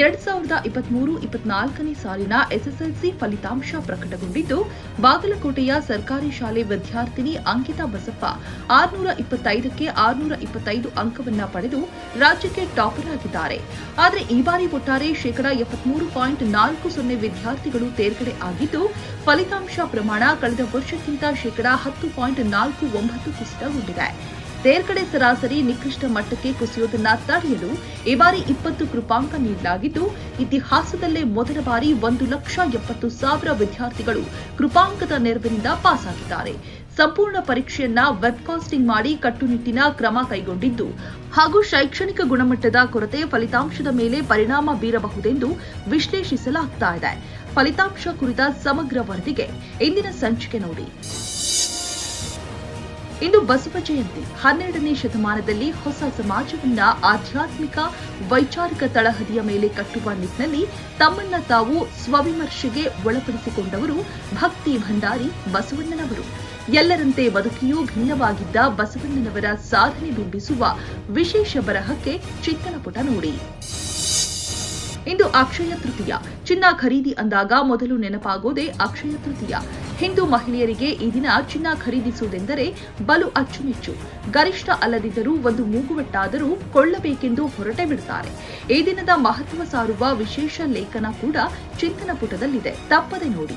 ಎರಡ್ ಸಾವಿರದ ಇಪ್ಪತ್ಮೂರು, ಇಪ್ಪತ್ನಾಲ್ಕನೇ ಸಾಲಿನ ಎಸ್ಎಸ್ಎಲ್ಸಿ ಫಲಿತಾಂಶ ಪ್ರಕಟಗೊಂಡಿದ್ದು, ಬಾಗಲಕೋಟೆಯ ಸರ್ಕಾರಿ ಶಾಲೆ ವಿದ್ಯಾರ್ಥಿನಿ ಅಂಕಿತಾ ಬಸಪ್ಪ ಆರುನೂರ ಇಪ್ಪತ್ತೈದಕ್ಕೆ ಆರುನೂರ ಇಪ್ಪತ್ತೈದು ಅಂಕವನ್ನ ಪಡೆದು ರಾಜ್ಯಕ್ಕೆ ಟಾಪರ್ ಆಗಿದ್ದಾರೆ. ಆದರೆ ಈ ಬಾರಿ ಒಟ್ಟಾರೆ ಶೇಕಡಾ ಎಪ್ಪತ್ಮೂರು ಪಾಯಿಂಟ್ ನಾಲ್ಕು ಸೊನ್ನೆ ವಿದ್ಯಾರ್ಥಿಗಳು ತೇರ್ಗಡೆ ಆಗಿದ್ದು, ಫಲಿತಾಂಶ ಪ್ರಮಾಣ ಕಳೆದ ವರ್ಷಕ್ಕಿಂತ ಶೇಕಡಾ ಹತ್ತು ಪಾಯಿಂಟ್ ನಾಲ್ಕು ಒಂಬತ್ತು ಕುಸಿತಗೊಂಡಿದೆ. ತೇರ್ಗಡೆ ಸರಾಸರಿ ನಿಕೃಷ್ಟ ಮಟ್ಟಕ್ಕೆ ಕುಸಿಯೋದನ್ನ ತಡೆಯಲು ಈ ಬಾರಿ ಇಪ್ಪತ್ತು ಕೃಪಾಂಕ ನೀಡಲಾಗಿದ್ದು, ಇತಿಹಾಸದಲ್ಲೇ ಮೊದಲ ಬಾರಿ ಒಂದು ಲಕ್ಷ ಎಪ್ಪತ್ತು ಸಾವಿರ ವಿದ್ಯಾರ್ಥಿಗಳು ಕೃಪಾಂಕದ ನೆರವಿನಿಂದ ಪಾಸ್ ಆಗಿದ್ದಾರೆ ಸಂಪೂರ್ಣ ಪರೀಕ್ಷೆಯನ್ನ ವೆಬ್ಕಾಸ್ಟಿಂಗ್ ಮಾಡಿ ಕಟ್ಟುನಿಟ್ಟಿನ ಕ್ರಮ ಕೈಗೊಂಡಿದ್ದು, ಹಾಗೂ ಶೈಕ್ಷಣಿಕ ಗುಣಮಟ್ಟದ ಕೊರತೆ ಫಲಿತಾಂಶದ ಮೇಲೆ ಪರಿಣಾಮ ಬೀರಬಹುದೆಂದು ವಿಶ್ಲೇಷಿಸಲಾಗ್ತಾ ಇದೆ. ಫಲಿತಾಂಶ ಕುರಿತ ಸಮಗ್ರ ವರದಿಗೆ ಇಂದಿನ ಸಂಚಿಕೆ ನೋಡಿ. ಇಂದು ಬಸವ ಜಯಂತಿ. ಹನ್ನೆರಡನೇ ಶತಮಾನದಲ್ಲಿ ಹೊಸ ಸಮಾಜವನ್ನ ಆಧ್ಯಾತ್ಮಿಕ, ವೈಚಾರಿಕ ತಳಹದಿಯ ಮೇಲೆ ಕಟ್ಟುವ ನಿಟ್ಟಿನಲ್ಲಿ ತಮ್ಮನ್ನ ತಾವು ಸ್ವವಿಮರ್ಶೆಗೆ ಒಳಪಡಿಸಿಕೊಂಡವರು ಭಕ್ತಿ ಭಂಡಾರಿ ಬಸವಣ್ಣನವರು. ಎಲ್ಲರಂತೆ ಬದುಕಿಯೂ ಭಿನ್ನವಾಗಿದ್ದ ಬಸವಣ್ಣನವರ ಸಾಧನೆ ಬಿಂಬಿಸುವ ವಿಶೇಷ ಬರಹಕ್ಕೆ ಚಿತ್ತನ ಪುಟ ನೋಡಿ. ಇಂದು ಅಕ್ಷಯ ತೃತೀಯ. ಚಿನ್ನ ಖರೀದಿ ಅಂದಾಗ ಮೊದಲು ನೆನಪಾಗೋದೇ ಅಕ್ಷಯ ತೃತೀಯ. ಹಿಂದೂ ಮಹಿಳೆಯರಿಗೆ ಈ ದಿನ ಚಿನ್ನ ಖರೀದಿಸುವುದೆಂದರೆ ಬಲು ಅಚ್ಚುಮೆಚ್ಚು. ಗರಿಷ್ಠ ಅಲ್ಲದಿದ್ದರೂ ಒಂದು ಮೂಗುವಟ್ಟಾದರೂ ಕೊಳ್ಳಬೇಕೆಂದು ಹೊರಟೆ ಬಿಡುತ್ತಾರೆ. ಈ ದಿನದ ಮಹತ್ವ ಸಾರುವ ವಿಶೇಷ ಲೇಖನ ಕೂಡ ಚಿಂತನ ಪುಟದಲ್ಲಿದೆ. ತಪ್ಪದೆ ನೋಡಿ.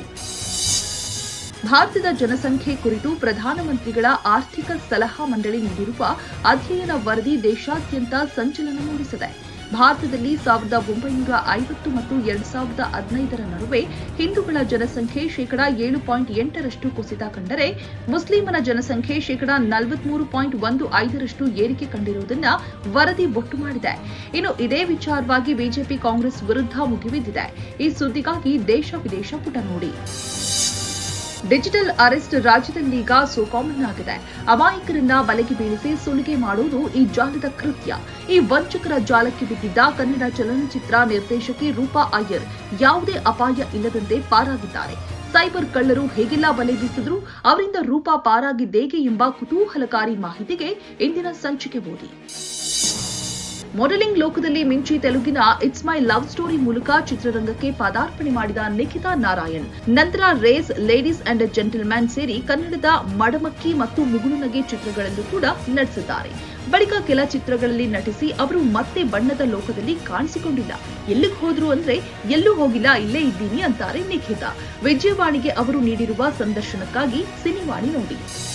ಭಾರತದ ಜನಸಂಖ್ಯೆ ಕುರಿತು ಪ್ರಧಾನಮಂತ್ರಿಗಳ ಆರ್ಥಿಕ ಸಲಹಾ ಮಂಡಳಿ ನೀಡಿರುವ ಅಧ್ಯಯನ ವರದಿ ದೇಶಾದ್ಯಂತ ಸಂಚಲನ ಮೂಡಿಸಿದೆ. ಭಾರತದಲ್ಲಿ ಸಾವಿರದ ಒಂಬೈನೂರ ಐವತ್ತು ಮತ್ತು ಎರಡ್ ಸಾವಿರದ ಹದಿನೈದರ ನಡುವೆ ಹಿಂದೂಗಳ ಜನಸಂಖ್ಯೆ ಶೇಕಡಾ ಏಳು ಪಾಯಿಂಟ್ ಎಂಟರಷ್ಟು ಕುಸಿತ ಕಂಡರೆ ಮುಸ್ಲಿಮರ ಜನಸಂಖ್ಯೆ ಶೇಕಡಾ ನಲವತ್ಮೂರು ಪಾಯಿಂಟ್ ಒಂದು ಐದರಷ್ಟು ಏರಿಕೆ ಕಂಡಿರುವುದನ್ನು ವರದಿ ಬೊಟ್ಟು ಮಾಡಿದೆ. ಇನ್ನು ಇದೇ ವಿಚಾರವಾಗಿ ಬಿಜೆಪಿ ಕಾಂಗ್ರೆಸ್ ವಿರುದ್ಧ ಮುಗಿಬಿದ್ದಿದೆ ಈ ಸುದ್ದಿಗಾಗಿ ದೇಶ ವಿದೇಶ ಪುಟ ನೋಡಿ. ಡಿಜಿಟಲ್ ಅರೆಸ್ಟ್ ರಾಜ್ಯದಲ್ಲೀಗ ಕಾಮನ್ ಆಗಿದೆ. ಅಮಾಯಕರನ್ನ ಬಲೆಗೆ ಬೀಳಿಸಿ ಸುಲಿಗೆ ಮಾಡುವುದು ಈ ಜಾಲದ ಕೃತ್ಯ. ಈ ವಂಚಕರ ಜಾಲಕ್ಕೆ ಬಿದ್ದಿದ್ದ ಕನ್ನಡ ಚಲನಚಿತ್ರ ನಿರ್ದೇಶಕಿ ರೂಪಾ ಅಯ್ಯರ್ ಯಾವುದೇ ಅಪಾಯ ಇಲ್ಲದಂತೆ ಪಾರಾಗಿದ್ದಾರೆ. ಸೈಬರ್ ಕಳ್ಳರು ಹೇಗೆಲ್ಲ ಬಲೆ ಬೀಸಿದ್ರು, ಅವರಿಂದ ರೂಪಾ ಪಾರಾಗಿದ್ದೇಗೆ ಎಂಬ ಕುತೂಹಲಕಾರಿ ಮಾಹಿತಿಗೆ ಇಂದಿನ ಸಂಚಿಕೆ ಓದಿ. ಮಾಡೆಲಿಂಗ್ ಲೋಕದಲ್ಲಿ ಮಿಂಚಿ ತೆಲುಗಿನ ಇಟ್ಸ್ ಮೈ ಲವ್ ಸ್ಟೋರಿ ಮೂಲಕ ಚಿತ್ರರಂಗಕ್ಕೆ ಪಾದಾರ್ಪಣೆ ಮಾಡಿದ ನಿಖಿತಾ ನಾರಾಯಣ್. ನಂತರ ರೇಸ್, ಲೇಡೀಸ್ ಅಂಡ್ ಜೆಂಟಲ್ಮ್ಯಾನ್ ಸೇರಿ ಕನ್ನಡದ ಮಡಮಕ್ಕಿ ಮತ್ತು ಮುಗುಳುನಗೆ ಚಿತ್ರಗಳಲ್ಲೂ ಕೂಡ ನಟಿಸಿದ್ದಾರೆ. ಬಳಿಕ ಕೆಲ ಚಿತ್ರಗಳಲ್ಲಿ ನಟಿಸಿ ಅವರು ಮತ್ತೆ ಬಣ್ಣದ ಲೋಕದಲ್ಲಿ ಕಾಣಿಸಿಕೊಂಡಿಲ್ಲ. ಎಲ್ಲಿಗೆ ಹೋದ್ರು ಅಂದ್ರೆ, ಎಲ್ಲೂ ಹೋಗಿಲ್ಲ, ಇಲ್ಲೇ ಇದ್ದೀನಿ ಅಂತಾರೆ ನಿಖಿತಾ. ವಿಜಯವಾಣಿಗೆ ಅವರು ನೀಡಿರುವ ಸಂದರ್ಶನಕ್ಕಾಗಿ ಸಿನಿವಾಣಿ ನೋಡಿ.